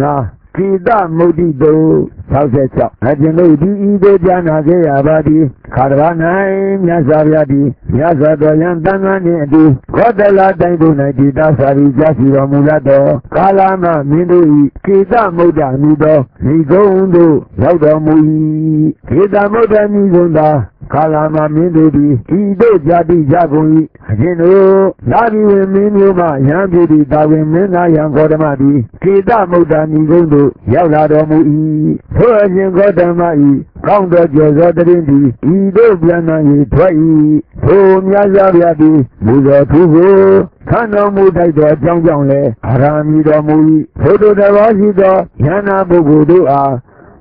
ငါ ကိတမုဒ္တိတု66အကျွန်ုပ်ဒီဤသို့ကြားနာခဲ့ရပါသည်ခါတဘာ၌မြတ်စွာဘုရားသည်မြတ်စွာတော်ယံတန်ခါနှင့်အတူခောတလတိုင်းတို့၌ဒီတာစာရီကြားစီတော်မူလသောကာလမမင်းတို့၏ကိတမုဒ္ဒအမိသောမိဂုံးတို့ရောက်တော်မူ၏ကိတမုဒ္ဒမိဂုံးသာကာလမမင်းတို့သည်ဤတို့ကြတိကြကုန်၏အရှင်တို့လာပြီးဝင်မင်းမျိုးမှရံပြည့်သည်တာဝင်မင်းသားယံဂေါတမသည်ကေတမုဒ္ဒဏီကုန်းသို့ရောက်လာတော်မူ၏ထိုအရှင်ဂေါတမ၏ကောင်းတော်ကျော်သောတရင်သည်ဤတို့ပြန်နိုင်၏ထွက်၏ထိုမြတ်စွာဘုရားသည်မူတော်သူကိုခန္တော်မူတိုက်သောအကြောင်းကြောင့်လည်းအာရမီတော်မူ၏ထိုတို့တော်ရှိသောဉာဏပုဂ္ဂိုလ်တို့အား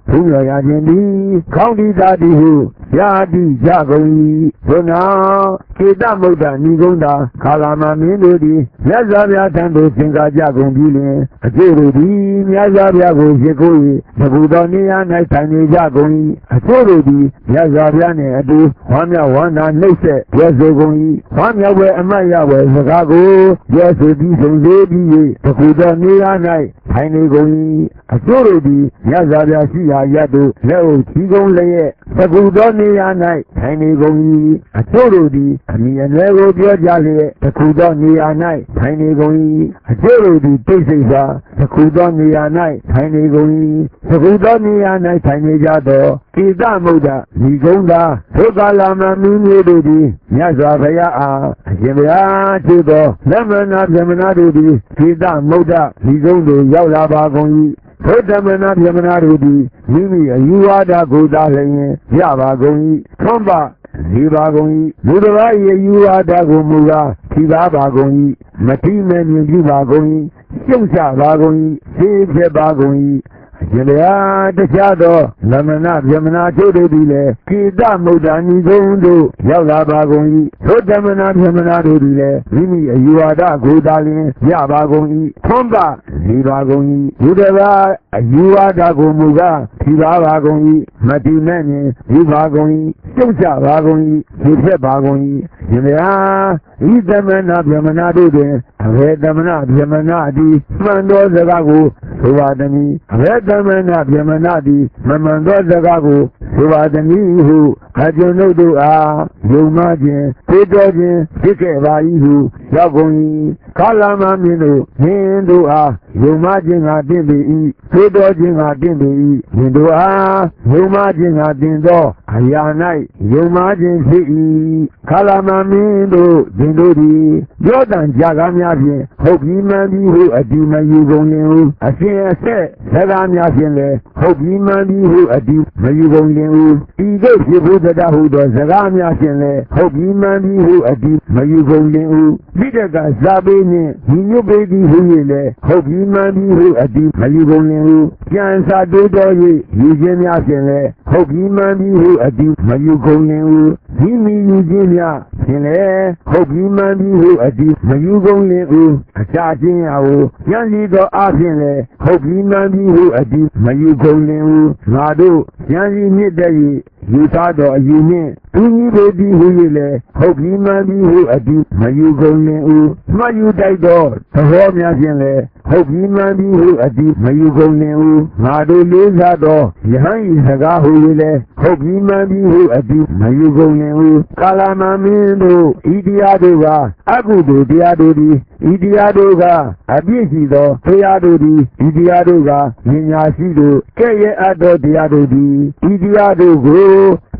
ဘုရားရခြင်းသည်ကောင်းဒီသာတိဟု ယာတိကြကုန်၏သို့နောက်ကေတမုဒ္ဒဏီကုန်းသာခါလာမမင်းတို့သည်မြတ်စွာဘုရားထံသို့သင်္ကာကြကုန်ပြီလင်အကျိုးတို့သည်မြတ်စွာဘုရားကိုရစ်ကို၏သဘူတော်နေရာ၌ထိုင်နေကြကုန်၏အကျိုးတို့သည်မြတ်စွာဘုရားနှင့်အတူဝမ်းမြောက်ဝမ်းသာနှိပ်စက်ပြောဆိုကုန်၏ဝမ်းမြောက်ဝဲအမတ်ရဝဲစကားကိုပြောဆိုပြီးဆုံးသေးပြီး၍သဘူတော်နေရာ၌ထိုင်နေကုန်၏အကျိုးတို့သည်မြတ်စွာဘုရားရှိရာရတ်သို့လက်အုပ်ချီးကုန်းလျက်သဘူတော်နေရာ၌ထိုင်နေကုန်၏အချို့တို့သည်အမိအနွယ်ကိုပြောကြလျက်တခုသောနေရာ၌ထိုင်နေကုန်၏အချို့တို့သည်တိတ်ဆိတ်စွာတခုသောနေရာ၌ထိုင်နေကုန်၏တခုသောနေရာ၌ထိုင်နေကြသောကိသမုဒ္ဒဒီကုန်းသာဒုက္ခလာမမင်းမျိုးတို့သည်မြတ်စွာဘုရားအားအရှင်ဘုရားချေသောလက်မနာပြမနာတို့သည်ကိသမုဒ္ဒဒီကုန်းသို့ရောက်လာပါကုန်၏ ဘုဒ္ဓမနာပြမနာတို့သည်မိမိအယူဝါဒကိုသာလျင်ရပါကုန်၏ထွန်းပါဇီပါကုန်၏လူတစ်ပါး၏အယူဝါဒကိုမူကားထိပါပါကုန်၏မတိမဲ့မြင်ပြုပါကုန်၏ရှုပ်ချပါကုန်၏သိဖြစ်ပါကုန်၏ ရှင်ဗျာတရားတော်လမနာဗြဟ္မနာတို့တို့သည်လည်းကိတမုဒ္ဒာနိဂုံတို့ရောက်လာပါကုန်၏သုတမနာဗြဟ္မနာတို့သည်လည်းမိမိအယူဝါဒကိုသာလျင်ရပါကုန်၏ထွန်းပါဇီပါကုန်၏ဘုဒ္ဓဘာအယူဝါဒကိုမူကားထိပါပါကုန်၏မတိမဲ့မြင်ယူပါကုန်၏ကျုပ်ချပါကုန်၏ဒီဖြက်ပါကုန်၏ရှင်ဗျာဤသမနာဗြဟ္မနာတို့တွင်အဘယ်သမနာဗြဟ္မနာသည်မှန်သောစကားကို ဆိုပါသည်အဘယ်သမနာဗြဟ္မနာသည်မမှန်သောစကားကိုဆိုပါသည်ဟု အကျွန်ုပ်တို့အားယုံမှခြင်းသိတော်ခြင်းဖြစ်ခဲ့ပါ၏ဟုရောက်ကုန်၏ကာလမမင်းတို့မင်းတို့အားယုံမှခြင်းကတင့်ပေ၏သိတော်ခြင်းကတင့်ပေ၏မင်းတို့အားယုံမှခြင်းကတင်သောအရာ၌ယုံမှခြင်းဖြစ်၏ကာလမမင်းတို့တင်တို့သည်ပြောတန်ကြကားများဖြင့်ဟုတ်ပြီးမှန်ပြီးဟုအတီမယူကုန်လင်ဟုအရှင်အဆက်စကားများဖြင့်လည်းဟုတ်ပြီးမှန်ပြီးဟုအတီမယူကုန်လင်ဟုဤသို့ဖြစ်ဖို့တတ်ဟုသောစကားများဖြင့်လည်းဟုတ်ပြီးမှန်ပြီးဟုအတီမယူကုန်လင်ဟုမိတကဇာပေနှင့်ညီညွတ်ပေသည်ဟု၍လည်းဟုတ်ပြီးမှန်ပြီးဟုအတီမယူကုန်လင်ဟုပြန်စာတိုးတော်၍ယူခြင်းများဖြင့်လည်းဟုတ်ပြီးမှန်ပြီးဟုအတီမယူကုန်လင်ဟုဒီမီယူခြင်းများ ဖြင့်လည်းဟုတ်ပြီးမှန်ပြီးဟုအတီမယူကုန်လင်ဟုအခြားခြင်းရာကိုပြန်လီသောအဖြစ်လည်းဟုတ်ပြီးမှန်ပြီးဟုအတီမယူကုန်လင်ဟုငါတို့ပြန်လီမြင့်တဲ့၍ယူသားတော်အယူနှင့်သူကြီးပေသည်ဟု၍လည်းဟုတ်ပြီးမှန်ပြီးဟုအတီမယူကုန်လင်ဟုမှတ်ယူတိုက်သောသဘောများဖြင့်လည်း ဟုတ်ပြီးမှန်ပြီးဟုအတီမယူကုန်လင်ဟုငါတို့လေးစားသောယဟန်ဤစကားဟု၍လည်းဟုတ်ပြီးမှန်ပြီးဟုအတီမယူကုန်လင်ဟုကာလမမင်းတို့ဤတရားတို့ကအကုသိုလ်တရားတို့သည်ဤတရားတို့ကအပြည့်ရှိသောတရားတို့သည်ဤတရားတို့ကဉာဏ်ညာရှိတို့ကဲ့ရဲ့အပ်သောတရားတို့သည်ဤတရားတို့ကို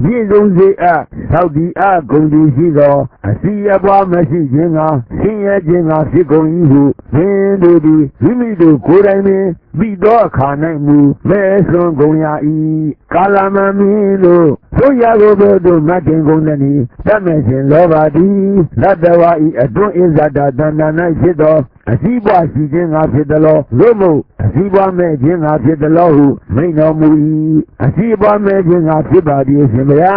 ပြည့်စုံစေအပ်သောက်ဒီအဂုံဒီရှိသောအစီအပွားမရှိခြင်းကဆင်းရဲခြင်းကဖြစ်ကုန်၏ဟုသင်တို့သည်မိမိတို့ကိုယ်တိုင်ပင်ပြီးသောအခါ၌မူမဲဆွန်ကုန်ရ၏ကာလမမင်းတို့သို့ရကိုဘုတို့မတ်တင်ကုန်သည်တတ်မဲ့ခြင်းလောဘသည်လတ္တဝါဤအတွင်းဣဇဒတန္တ၌ဖြစ်သောအစည်းပွားရှိခြင်းငါဖြစ်သလောသို့မဟုတ်အစည်းပွားမဲ့ခြင်းငါဖြစ်သလောဟုမိန်တော်မူ၏အစည်းပွားမဲ့ခြင်းငါဖြစ်ပါသည်ရှင်ဗျာ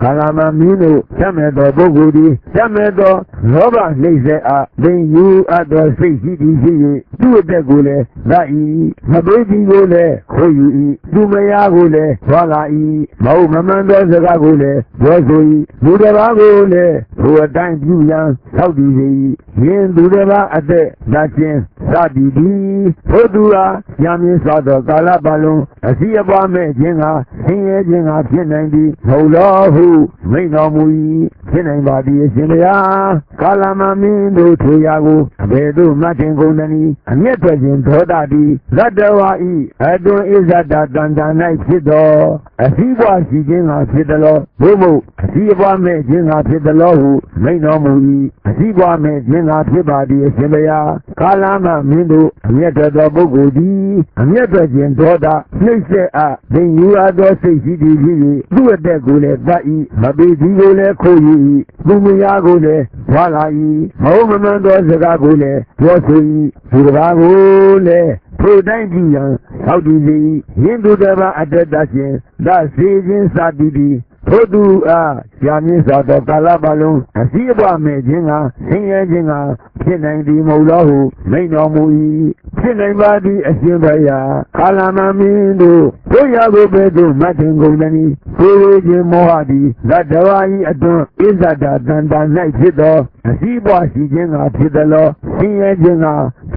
ခန္ဓာမမင်းတို့တတ်မဲ့သောပုဂ္ဂိုလ်သည်တတ်မဲ့သောလောဘနှိမ့်ဆက်အားသင်ယူအပ်သောစိတ်ရှိသည်ရှိ၍သူ့အသက်ကိုလည်းလက်၏မပေးသည်ကိုလည်းခိုးယူ၏သူမယားကိုလည်းထွာလာ၏မဟုတ်မမှန်သောစကားကိုလည်းပြောဆို၏လူတစ်ပါးကိုလည်းထိုအတိုင်းပြုရန်သောက်တည်စေ၏ယင်သူတစ်ပါးအသက်လက်ချင်းစသည်သည်ဘုသူအားရမင်းစွာသောကာလပတ်လုံးအစီအပွားမဲ့ခြင်းကဆင်းရဲခြင်းကဖြစ်နိုင်သည်မဟုတ်လောဟုမိန်တော်မူ၏ ဖြစ်နိုင်ပါသည်အရှင်ဘုရားကာလမမင်းတို့ထိုရာကိုအဘယ်သို့မှတ်တင်ကုန်သနည်းအမျက်ထွက်ခြင်းဒေါသသည်လတ္တဝါဤအတွင်ဣဇဒတန်တန်၌ဖြစ်သောအစီးပွားရှိခြင်းကဖြစ်သလောဘို့မို့အစီအပွားမဲ့ခြင်းကဖြစ်သလောဟုမိန်တော်မူ၏အစီးပွားမဲ့ခြင်းကဖြစ်ပါသည်အရှင်ဘုရားကာလမမင်းတို့အမျက်ထွက်သောပုဂ္ဂိုလ်သည်အမျက်ထွက်ခြင်းဒေါသနှိမ့်ဆက်အားသင်ယူအပ်သောစိတ်ရှိသည်ဖြစ်၍သူ့အသက်ကိုလည်းတတ်၏မပေသည်ကိုလည်းခိုးယူ၏သူမယားကိုလည်းဘွာလာ၏မဟုတ်မမှန်သောစကားကိုလည်းပြောဆို၏ဒီကဘာကိုလည်းထိုတိုင်းကြည့်ရန်သောက်တည်စေ၏ယင်းသူတစ်ပါးအတ္တတရှင်သစေခြင်းစသည်သည်ထို့သူအားရှာမင်းစွာသောကာလပတ်လုံးအစည်းအပွားမဲ့ခြင်းကဆင်းရဲခြင်းကဖြစ်နိုင်သည်မဟုတ်လောဟုမိန်တော်မူ၏ ဖြစ်နိုင်ပါသည်အရှင်ဘုရားကာလမမင်းတို့တို့ရကိုပဲသို့မတ်တင်ကုန်သည်ကိုယ်ဝေခြင်းမောဟသည်သတ္တဝါ၏အတွန်းဣဇဒတန်တန်၌ဖြစ်သောအစည်းအပွားရှိခြင်းကဖြစ်သလောဆင်းရဲခြင်းက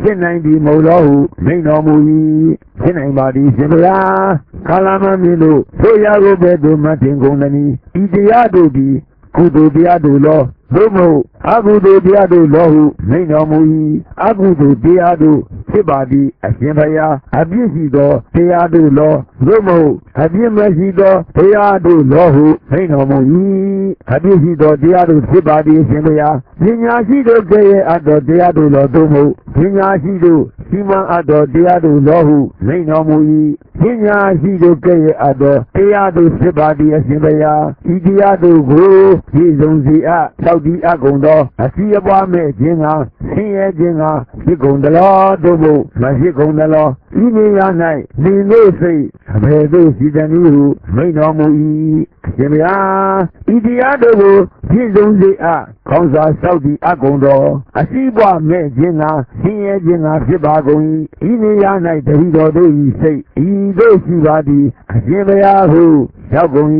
ဖြစ်နိုင်သည်မဟုတ်လောဟုမိန်တော်မူ၏ဖြစ်နိုင်ပါသည်ရှင်ဘုရားကာလမမင်းတို့တို့ရကိုပဲသို့မတ်တင်ကုန်သည်ဤတရားတို့သည်ကုသိုလ်တရားတို့လောသို့မဟုတ်အကုသိုလ်တရားတို့လောဟုမိန်တော်မူ၏အကုသိုလ်တရားတို့ ဖြစ်ပါသည်အရှင်ဘုရားအပြစ်ရှိသောတရားတို့လောသို့မဟုတ်အပြစ်မရှိသောတရားတို့လောဟုမိန်တော်မူ၏အပြစ်ရှိသောတရားတို့ဖြစ်ပါသည်အရှင်ဘုရားပညာရှိတို့ကဲ့ရဲ့အပ်သောတရားတို့လောသို့မဟုတ်ပညာရှိတို့ ရှိမှအပ်သောတရားတို့လောဟုမိန်တော်မူ၏ပညာရှိတို့ကဲ့ရဲ့အပ်သောတရားတို့ဖြစ်ပါသည်အရှင်ဘုရားဤတရားတို့ကိုပြည့်စုံစေအပ်သောက်တည်အပ်ကုန်သောအစီအပွားမဲ့ခြင်းကဆင်းရဲခြင်းကဖြစ်ကုန်သလားတို့မို့မဖြစ်ကုန်သလားဤနေရာ၌နေလို့စိတ်အဘယ်သို့ရှိသည်နည်းဟုမိန်တော်မူ၏ ရှင်ဗျာဤတရားတို့ကိုပြည့်စုံစေအပ်ခေါင်းစာဆောက်တည်အပ်ကုန်သောအစီအပွားမဲ့ခြင်းကဆင်းရဲခြင်းကဖြစ်ပါကုန်၏ဤနေရာ၌တတိတော်တို့၏စိတ်ဤသို့ရှိပါသည်အရှင်ဗျာဟုရောက်ကုန်၏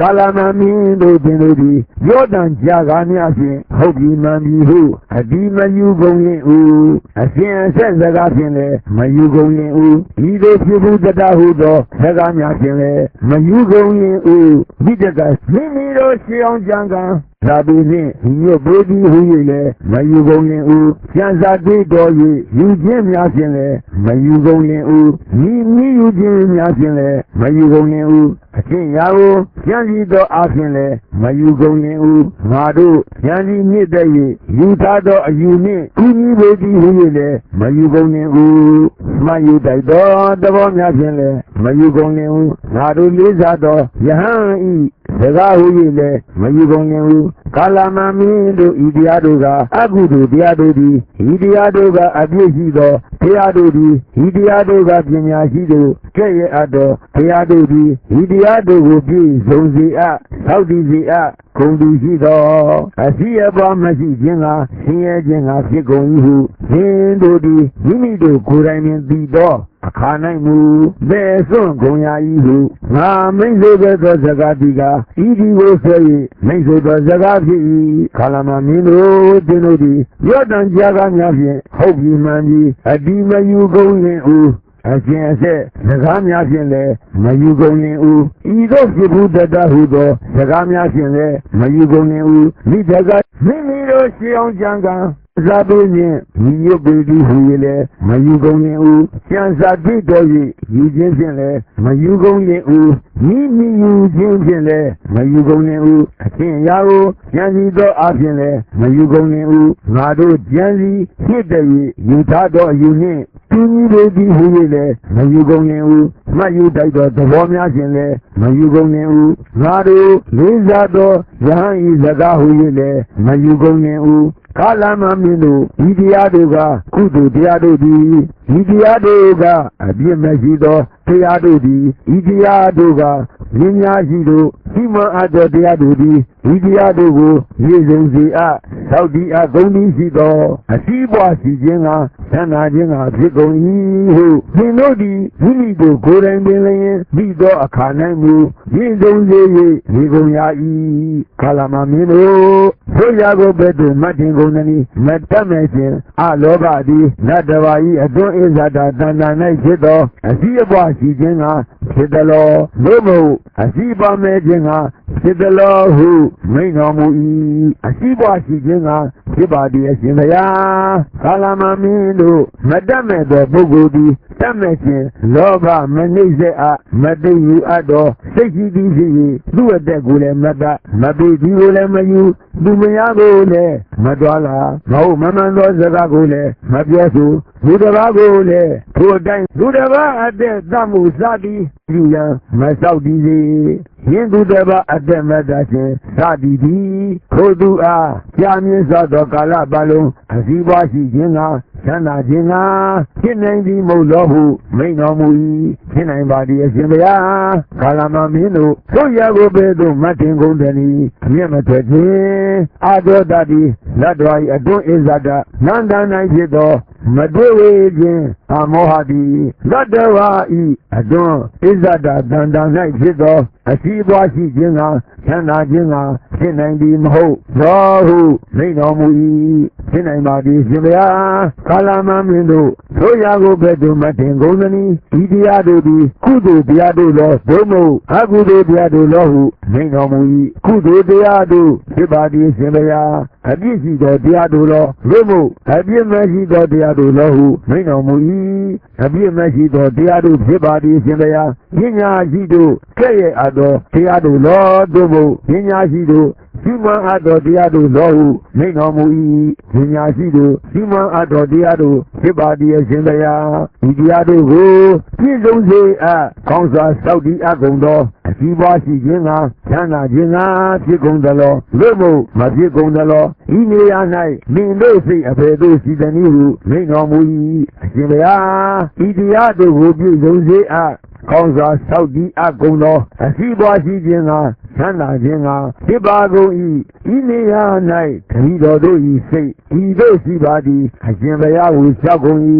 ကာလမမင်းတို့တင်တို့သည်ရောတန်ကြာကားများဖြင့်ဟုတ်ပြီမှန်ပြီဟုအဒီမယူကုန်ရင်ဦးအရှင်အဆက်စကားဖြင့်လည်းမယူကုန်ရင်ဦးဤသို့ဖြစ်ဘူးတတဟုသောစကားများဖြင့်လည်းမယူကုန်ရင်ဦးမိတကမိမိတို့ရှေအောင်ကြံကံ သာပေဖြင့်ဒီမြို့ဘိုးကြီးဟူ၍လည်းမယူကုန်ရင်ဦးကျန်စာတိတော်၍ယူခြင်းများဖြင့်လည်းမယူကုန်ရင်ဦးမိမိယူခြင်းများဖြင့်လည်းမယူကုန်ရင်ဦးအချင်းရာကိုကျန်စီသောအဖြစ်လည်းမယူကုန်ရင်ဦးငါတို့ကျန်စီမြင့်တဲ့၍ယူထားသောအယူနှင့်ကုညီပေသည်ဟူ၍လည်းမယူကုန်ရင်ဦးမယူတိုက်သောသဘောများဖြင့်လည်းမယူကုန်ရင်ဦးငါတို့လေးစားသောယဟန်ဤ စကားဟူ၍လည်းမယူကုန်ရင်ဦးကာလမမင်းတို့ဤတရားတို့ကအကုသိုလ်တရားတို့သည်ဤတရားတို့ကအပြည့်ရှိသောတရားတို့သည်ဤတရားတို့ကပညာရှိတို့ကဲ့ရဲ့အပ်သောတရားတို့သည်ဤတရားတို့ကိုပြည့်စုံစေအပ်သောက်တည်စေအပ်ဂုံတူရှိသောအစီအပွားမရှိခြင်းကဆင်းရဲခြင်းကဖြစ်ကုန်၏ဟုသင်တို့သည်မိမိတို့ကိုယ်တိုင်ပင်သိသော အခါ၌မူသေစွန့်ကုန်ရာ၏ဟုငါမိတ်ဆွေပဲသောစကားတိကဤဒီကိုဆွဲ၍မိတ်ဆွေသောစကားဖြစ်၏ခါလမမင်းတို့တင်တို့သည်ရော့တန်ကြာကားများဖြင့်ဟုတ်ပြီမှန်ပြီအဒီမယူကုန်ရင်ဦးအရှင်အဆက်စကားများဖြင့်လည်းမယူကုန်ရင်ဦးဤသို့ဖြစ်ဘူးတတဟုသောစကားများဖြင့်လည်းမယူကုန်ရင်ဦးမိတကမိမိတို့ရှေးအောင်ကြံကံ သာပေဖြင့်ညီညွတ်ပေသည်ဟူ၍လည်းမယူကုန်ရင်ဦးကျန်စာတိတော်၍ယူခြင်းဖြင့်လည်းမယူကုန်ရင်ဦးမိမိယူခြင်းဖြင့်လည်းမယူကုန်ရင်ဦးအချင်းရာကိုဉာဏ်စီသောအဖြင့်လည်းမယူကုန်ရင်ဦးငါတို့ဉာဏ်စီဖြစ်တဲ့၍ယူထားသောအယူနှင့်သူကြီးတွေဒီဟူ၍လည်းမယူကုန်ရင်ဦးမှတ်ယူတိုက်သောသဘောများခြင်းလည်းမယူကုန်ရင်ဦးငါတို့လေးစားသောယဟန်ဤစကားဟူ၍လည်းမယူကုန်ရင်ဦး ကာလမမင်းတို့ဒီတရားတို့ကကုသိုလ်တရားတို့သည်ဒီတရားတို့ကအပြစ်မရှိသောတရားတို့သည်ဒီတရားတို့ကဉာဏ်များရှိတို့ဒီမအပ်သောတရားတို့သည်ဒီတရားတို့ကိုရည်စုံစေအပ်သောက်ဒီအပ်ဂုဏ်ဤရှိသောအစည်းပွားရှိခြင်းကသန္တာခြင်းကဖြစ်ကုန်၏ဟုသင်တို့သည်မိမိတို့ကိုယ်တိုင်ပင်လျင်မိသောအခါ၌မူရည်စုံစေ၍ဒီကုန်ရာ၏ကာလမမင်းတို့ဆိုရာကိုဘယ်သို့မှတ်တင်ကုန်သနည်းမတတ်မဲ့ခြင်းအလောဘသည်နတ်တဘာဤအတွန်းဣဇာတာတန်တန်၌ဖြစ်သောအစည်းအပွားရှိခြင်းကဖြစ်သလောသို့မဟုတ်အစည်းပါမဲ့ခြင်းကဖြစ်သလောဟုမိန်တော်မူ၏အစည်းပွားရှိခြင်းကဖြစ်ပါသည်အရှင်ဘုရားကာလမမင်းတို့မတတ်မဲ့သောပုဂ္ဂိုလ်သည်တတ်မဲ့ခြင်းလောဘမနှိမ့်စေအပ်မသိယူအပ်သောစိတ်ရှိသည်ရှိ၍သူ့အသက်ကိုလည်းမတတ်မပေဒီကိုလည်းမယူ သူမယားကိုလည်းမတော်လာမဟုတ်မမှန်သောစကားကိုလည်းမပြောဆိုလူတစ်ပါးကိုလည်းထိုအတိုင်းလူတစ်ပါးအသက်သတ်မှုစသည်ပြုရန်မဆောက်တည်စေယင်းသူတစ်ပါးအသက်မတတ်ခြင်းစသည်သည်ထိုသူအားကြာမြင့်စွာသောကာလပတ်လုံးအစည်းပွားရှိခြင်းက ချမ်းသာခြင်းကဖြစ်နိုင်သည်မဟုတ်လောဟုမိန်တော်မူ၏ဖြစ်နိုင်ပါသည်အရှင်ဘုရားကာလမမင်းတို့သို့ရကိုပဲသို့မတ်တင်ကုန်တယ်ဤအမျက်မထွက်ခြင်းအာဒောတတိလက်တော်၏အတွင်းဣဇဒနန္ဒ၌ဖြစ်သော မတွေ့ဝေခြင်းအမောဟတိသတ္တဝါဤအတွန်းဣဇဒတန်တန်၌ဖြစ်သော အစီးပွားရှိခြင်းကချမ်းသာခြင်းကဖြစ်နိုင်သည်မဟုတ်သောဟုမိန်တော်မူ၏ဖြစ်နိုင်ပါသည်ရှင်ဘုရားကာလမမင်းတို့သို့ရာကိုဘယ်သူမတင်ကုန်သနည်းဒီတရားတို့သည်ကုသိုလ်တရားတို့လောဘုံမို့အကုသိုလ်တရားတို့လောဟုမိန်တော်မူ၏ကုသိုလ်တရားတို့ဖြစ်ပါသည်ရှင်ဘုရားအပြစ်ရှိသောတရားတို့လောဘုံမို့အပြစ်မရှိသောတရားတို့လောဟုမိန်တော်မူ၏အပြစ်မရှိသောတရားတို့ဖြစ်ပါသည်ရှင်ဘုရားပညာရှိတို့ကဲ့ရဲ့အပ်သောတရားတို့လောတို့မို့ပညာရှိတို့ရှိမှန်အပ်သောတရားတို့လောဟုမိန်တော်မူ၏ပညာရှိတို့ရှိမှန်အပ်သောတရားတို့ဖြစ်ပါသည်ရှင်ဘုရားဒီတရားတို့ကိုပြည့်စုံစေအပ်ကောင်းစွာစောက်တည်အပ်ကုန်သောအစီးပွားရှိခြင်းက ချမ်းသာခြင်းကဖြစ်ကုန်သလောလို့မို့မဖြစ်ကုန်သလောဤနေရာ၌မင်းတို့စိတ်အဖေတို့ရှိသည်နည်းဟုမိန်တော်မူ၏အရှင်ဘုရားဤတရားတို့ကိုပြည့်စုံစေအပ်ကောင်းစွာစောက်တည်အပ်ကုန်သောအစီးပွားရှိခြင်းက ချမ်းသာခြင်းကဖြစ်ပါကုန်၏ဤနေရာ၌ခရီးတော်တို့၏စိတ်ဤတို့ရှိပါသည်အရှင်ဘုရားကိုလျှောက်ကုန်၏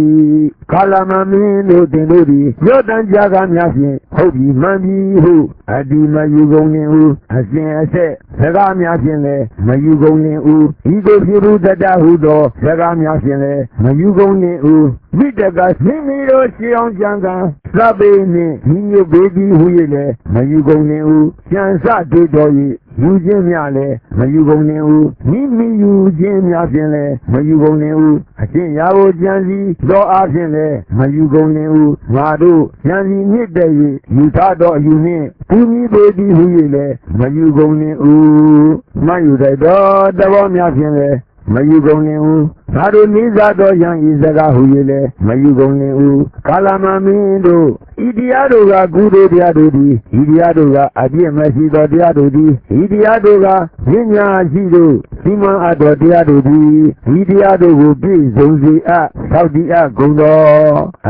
ကာလမမင်းတို့တင်တို့သည်ရော့တန်ကြာကားများဖြင့်ဟုတ်ပြီမှန်ပြီဟုအဒီမယူကုန်လင်ဟုအရှင်အဆက်စကားများဖြင့်လည်းမယူကုန်လင်ဟုဤတို့ဖြစ်ဘူးတတဟုသောစကားများဖြင့်လည်းမယူကုန်လင်ဟု မိတကမိမိတို့ရှေးအောင်ကြံကံသဗ္ဗေနှင့်ညီညွတ်ပေသည်ဟု၍လည်းမယူကုန်လင်ဟုကြံစတွေ့တော်၏ယူခြင်းများလည်းမယူကုန်နေဦးမိမိယူခြင်းများဖြင့်လည်းမယူကုန်နေဦးအရှင်ရာကိုကြံစီသောအားဖြင့်လည်းမယူကုန်နေဦးငါတို့ကြံစီမြစ်တည်း၍ယူထားသောအယူနှင့်ပူမိပေသည်ဟု၍လည်းမယူကုန်နေဦးမယူတတ်သောတဘောများဖြင့်လည်းမယူကုန်နေဦး ငါတို့နိစ္စသောယံဤစကားဟု၍လည်းမယူကုန်နေဦးကာလမမင်းတို့ဤတရားတို့ကကုသိုလ်တရားတို့သည်ဤတရားတို့ကအပြည့်မရှိသောတရားတို့သည်ဤတရားတို့ကပညာရှိတို့စီမံအပ်သောတရားတို့သည်ဤတရားတို့ကိုပြည့်စုံစေအပ်သောက်တည်အပ်ကုန်သော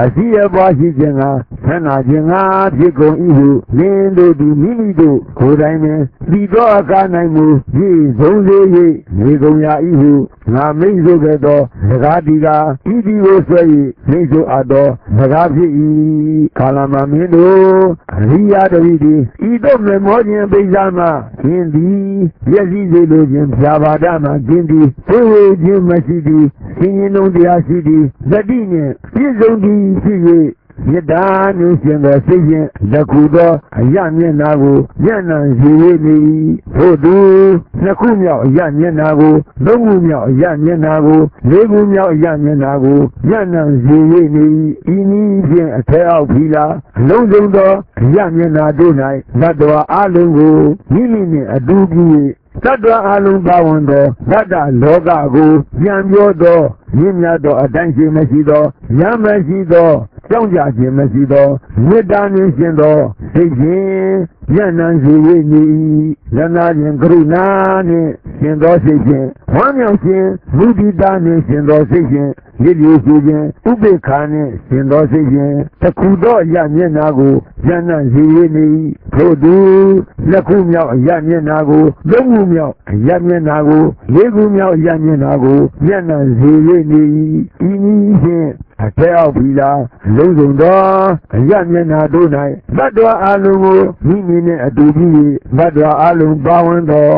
အစီအပွားရှိခြင်းက ဆန္ဒခြင်းကဖြစ်ကုန်၏ဟုလင်းတို့သည်မိမိတို့ကိုယ်တိုင်ပင်ဒီသောအကားနိုင်မူပြည့်စုံစေ၍နေကုန်ရ၏ဟုငါမိတ်ဆိုခဲ့သောစကားဒီကဤဒီကိုဆွဲ၍မိတ်ဆိုအပ်သောစကားဖြစ်၏ကာလမမင်းတို့အရိယာတတိသည်ဤသို့မမောခြင်းပိဿာမှကျင်းသည်မျက်စိစေလိုခြင်းဖြာပါဒမှကျင်းသည်သိဝေခြင်းမရှိသည်ဆင်းရဲလုံးတရားရှိသည်သတိနှင့်ပြည့်စုံသည်ဖြစ်၍ မေတ္တာနှင့်ရှင်သောစိတ်ဖြင့်လက်ခုသောအယမျက်နာကိုမျက်နှာရည်ရည်နေ၏ထို့သူနှစ်ခုမြောက်အယမျက်နာကိုသုံးခုမြောက်အယမျက်နာကိုလေးခုမြောက်အယမျက်နာကိုမျက်နှာရည်ရည်နေ၏ဤနည်းဖြင့်အထက်အောက်ဖီလာအလုံးစုံသောအယမျက်နာတို့၌သတ္တဝါအလုံးကိုမိမိနှင့်အတူပြု၍ သတ္တဝါအလုံးပါဝင်သောသတ္တလောကကိုပြန်ပြောသောမြင့်မြတ်သောအတိုင်းရှိမရှိသောရမရှိသောကြောင်းကြခြင်းမရှိသောမေတ္တာနှင့်ရှင်သောစိတ်ဖြင့်ညံ့နှံစေ၍နေ၏လနာခြင်းကရုဏာနှင့်ရှင်သောစိတ်ဖြင့်ဝမ်းမြောက်ခြင်းမုဒိတာနှင့်ရှင်သောစိတ်ဖြင့် ရည်ရည်ရှိခြင်းဥပေက္ခာနှင့်ရှင်သောစိတ်ဖြင့်တခုသောအရမျက်နာကိုညံ့နှံစေ၍နေ၏ထို့သူလက်ခုမြောက်အရမျက်နာကိုသုံးခုမြောက်အရမျက်နာကိုလေးခုမြောက်အရမျက်နာကိုညံ့နှံစေ၍နေ၏ဤနည်းဖြင့်အထက်အောက်ပြီးလားလုံးစုံသောအရမျက်နာတို့၌သတ္တဝါအလုံးကိုမိမိနှင့်အတူပြီးသတ္တဝါအလုံးပါဝင်သော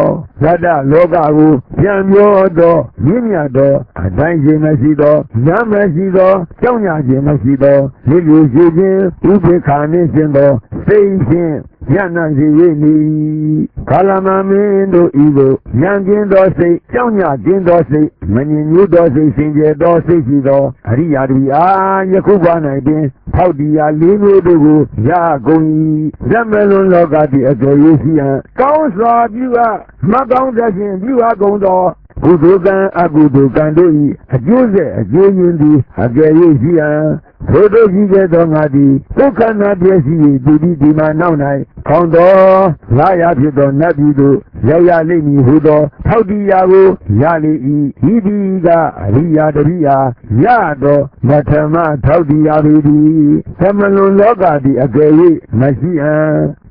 သတ္တလောကကိုပြန်ပြောသောမြင့်မြတ်သောအတိုင်းရှင်မရှိသောညမရှိသောကြောင့်ညာခြင်းမရှိသောလေလူရှိခြင်းဥပေက္ခာနှင့်ရှင်သောစိတ်ဖြင့် ညနာစီ၍နေကာလမမင်းတို့ဤသို့ဉာဏ်ကင်းသောစိတ်ကြောင့်ညာကင်းသောစိတ်မငြင်းညူးသောစိတ်စင်ကြယ်သောစိတ်ရှိသောအရိယာတို့အားယခုပါ၌ပင်ထောက်တရားလေးမျိုးတို့ကိုရကုန်၏ဇမလွန်လောကတိအကျော်ရေးရှိဟံကောင်းစွာပြုအပ်မကောင်းတဲ့ဖြင့်ပြုအပ်ကုန်သောကုသိုလ်ကံအကုသိုလ်ကံတို့၏အကျိုးဆက်အကျိုးရင်းသည်အကယ်၍ရှိဟံသို့တို့ကြီးခဲ့သောငါသည်ဒုက္ခနာပြည့်စည်၏ဒီဒီဒီမှာနောက်၌ခေါင်းတော်လာရဖြစ်သောနတ်ပြည်သို့ရောက်ရလိမ့်မည်ဟုသောထောက်တရားကိုရလေ၏ဤဒီကအရိယာတရိယာရသောမထမထောက်တရားပေသည်သမလွန်လောကသည်အကယ်၍မရှိဟံ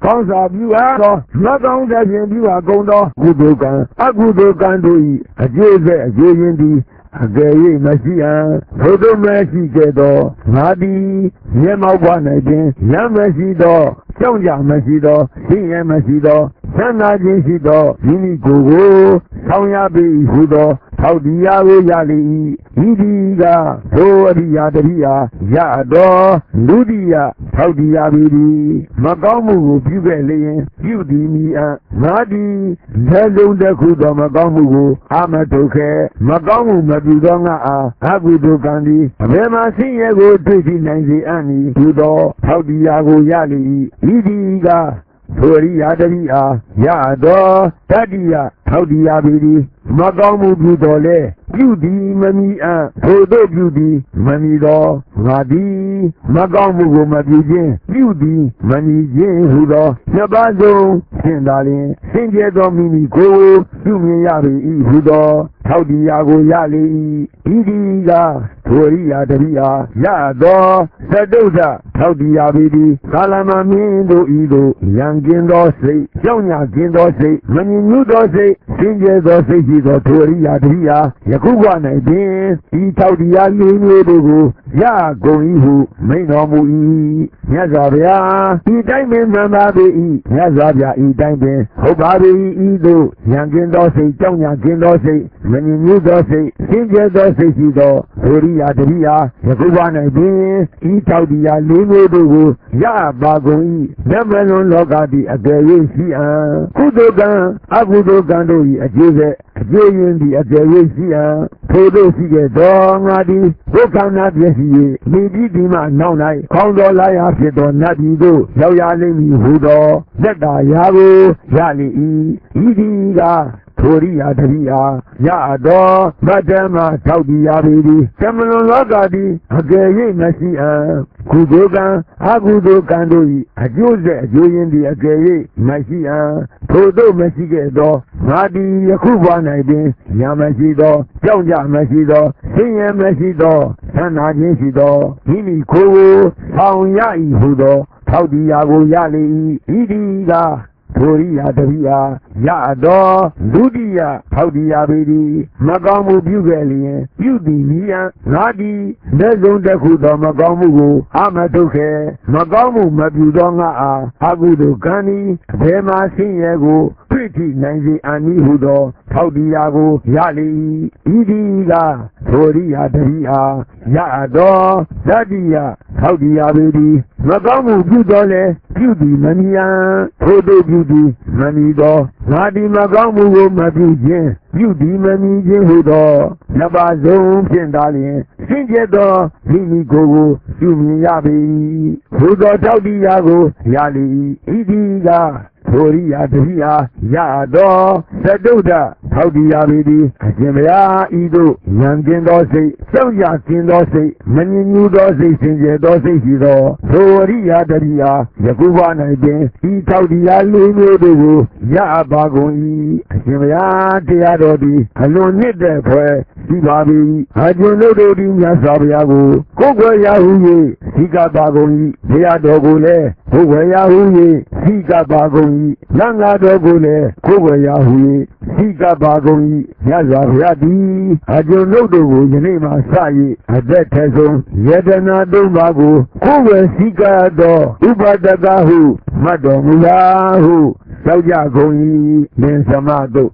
ကောင်းစွာပြုအပ်သောမကောင်းတဲ့ဖြင့်ပြုအပ်ကုန်သောကုသိုလ်ကံအကုသိုလ်ကံတို့၏အကျိုးဆက်အကျိုးရင်းသည် အကယ်၍မရှိဟံသို့သောမရှိခဲ့သောငါသည်မျက်မှောက်ပွားနိုင်ခြင်းရမရှိသောကြောင့်ကြမရှိသောသိရမရှိသောသန္တာခြင်းရှိသောမိမိကိုယ်ကိုဆောင်ရပေ၏ဟုသော ထောက်တရားကိုရလေ၏ဤဒီကဘိုးအရိယာတရိယာရတော်လူတိယထောက်တရားပေသည်မကောင်းမှုကိုပြုခဲ့လျင်ပြုသည်မိအငါသည်လက်လုံးတစ်ခုသောမကောင်းမှုကိုအာမထုတ်ခဲ့မကောင်းမှုမပြုသောငါအားအကုသိုလ်ကံသည်အဘယ်မှဆင်းရဲကိုတွေ့ရှိနိုင်စေအံ့ဤဟုသောထောက်တရားကိုရလေ၏ဤဒီက ဆိုရိယာတရိအားရတော်တတိယထောက်တရားပေသည်မကောင်းမှုပြုတော်လဲပြုသည်မမီအံ့ထိုတို့ပြုသည်မမီတော်ငါသည်မကောင်းမှုကိုမပြုခြင်းပြုသည်မမီခြင်းဟုသောနှစ်ပါးစုံရှင်းသာလျင်ဆင်ကြဲသောမိမိကိုယ်ကိုပြုမြင်ရပေ၏ဟုသောထောက်တရားကိုရလေ၏ဤဒီကထိုရိယာတရိယာရသောသတုဒ္ဓထောက်တရားပေသည်ကာလမမင်းတို့ဤသို့ရန်ကင်းသောစိတ်ကြောင့်ညာကင်းသောစိတ်မငြင်းညူးသောစိတ်စင်ကြယ်သောစိတ်ရှိသောထိုရိယာတရိယာယခုဘဝ၌ပင်ဤထောက်တရားလေးမျိုးတို့ကိုရကုန်၏ဟုမိန်တော်မူ၏မြတ်စွာဘုရားဤတိုင်းပင်မှန်ပါပေ၏မြတ်စွာဘုရားဤတိုင်းပင်ဟုတ်ပါပေ၏ဤသို့ရန်ကင်းသောစိတ်ကြောင့်ညာကင်းသောစိတ်မငြင်းညူးသောစိတ်စင်ကြယ်သောစိတ်ရှိသောထိုရိယာတရိယာယခုဘဝ၌ပင်ဤထောက်တရားလေးမျိုးတို့ကိုရပါကုန်၏ဓမ္မလွန်လောကတိအကယ်၍ရှိအံကုသိုလ်ကံအကုသိုလ်ကံတို့၏အကျိုးဆက်အကျိုးရင်းသည်အကယ်၍ရှိအံထိုတို့ရှိခဲ့သောငါသည်ဒုက္ခနာပြည့်စည်၍မိတိဒီမှနောက်၌ခေါင်းတော်လာရဖြစ်သောနတ်ပြည်သို့ရောက်ရလိမ့်မည်ဟုသောလက်တာရာကိုရလိ၏ဤဒီက ထိုရိယာတရိယာရတော်ဗတ္တမထောက်တရားပေသည်သမလွန်လောကသည်အကယ်၍မရှိအံကုသိုလ်ကံအကုသိုလ်ကံတို့၏အကျိုးဆက်အကျိုးရင်းသည်အကယ်၍မရှိအံထိုတို့မရှိခဲ့သောငါသည်ယခုဘဝ၌ပင်ညာမရှိသောကြောင့်ကြမရှိသောဆင်းရဲမရှိသောသဏ္ဍာချင်းရှိသောမိမိကိုယ်ကိုဆောင်ရ၏ဟုသောထောက်တရားကိုရလေ၏ဤဒီက ထိုရိယာတရိယာရတော်ဒုတိယထောက်တရားပေသည်မကောင်းမှုပြုခဲ့လျင်ပြုသည်မိယံငါသည်လက်ဆုံးတစ်ခုသောမကောင်းမှုကိုအာမထုတ်ခဲ့မကောင်းမှုမပြုသောငါအားအကုသိုလ်ကံဤဘယ်မှဆင်းရဲကိုတွေ့ထိနိုင်စေအနိဟုသောထောက်တရားကိုရလေ၏ဤဒီကထိုရိယာတရိယာရတော်တတိယထောက်တရားပေသည်မကောင်းမှုပြုတော်လဲ ပြုသည်မမြံထိုတို့ပြုသည်မမီသောငါဒီမကောင်းမှုကိုမပြုခြင်းပြုသည်မမီခြင်းဟုသောနှစ်ပါးစုံဖြင့်သာလျှင် စင်ကြယ်သောမိမိကိုယ်ကိုပြုမြင်ရပေ၏ဘုသောတောက်တရားကိုရလေ၏ဤဒီကထိုရိယာတရိယာရတော်သတုဒ္ဓထောက်တရားပေသည်အရှင်ဘုရားဤသို့ဉာဏ်ကျင်သောစိတ်စောင့်ရကျင်သောစိတ်မငြင်းညူသောစိတ်စင်ကြယ်သောစိတ်ရှိသောထိုရိယာတရိယာယခုဘ၌ပင်ဤထောက်တရားလေးမျိုးတို့ကိုရပါကုန်၏အရှင်ဘုရားတရားတော်သည်အလွန်နှစ်တဲ့ဖွယ်ရှိပါပြီအကျွန်ုပ်တို့သည်မြတ်စွာဘုရားကိုကိုယ်ွယ်ရဟု၍ဇိကပါကုန်၏ဘုရားတော်ကိုလည်းဘုရားရဟု၍ဇိကပါကုန်၏လံငါတော်ကိုလည်းကိုယ်ွယ်ရဟု၍ဇိကပါကုန်၏မြတ်စွာဘုရားသည်အကျွန်ုပ်တို့ကိုယနေ့မှစ၍အသက်ထဆုံးယတနာသုံးပါးကိုကိုယ်ွယ်ဇိကတော်ဥပဒကဟုမှတ်တော်မူလားဟုကြောက်ကြကုန်၏လင်သမတို့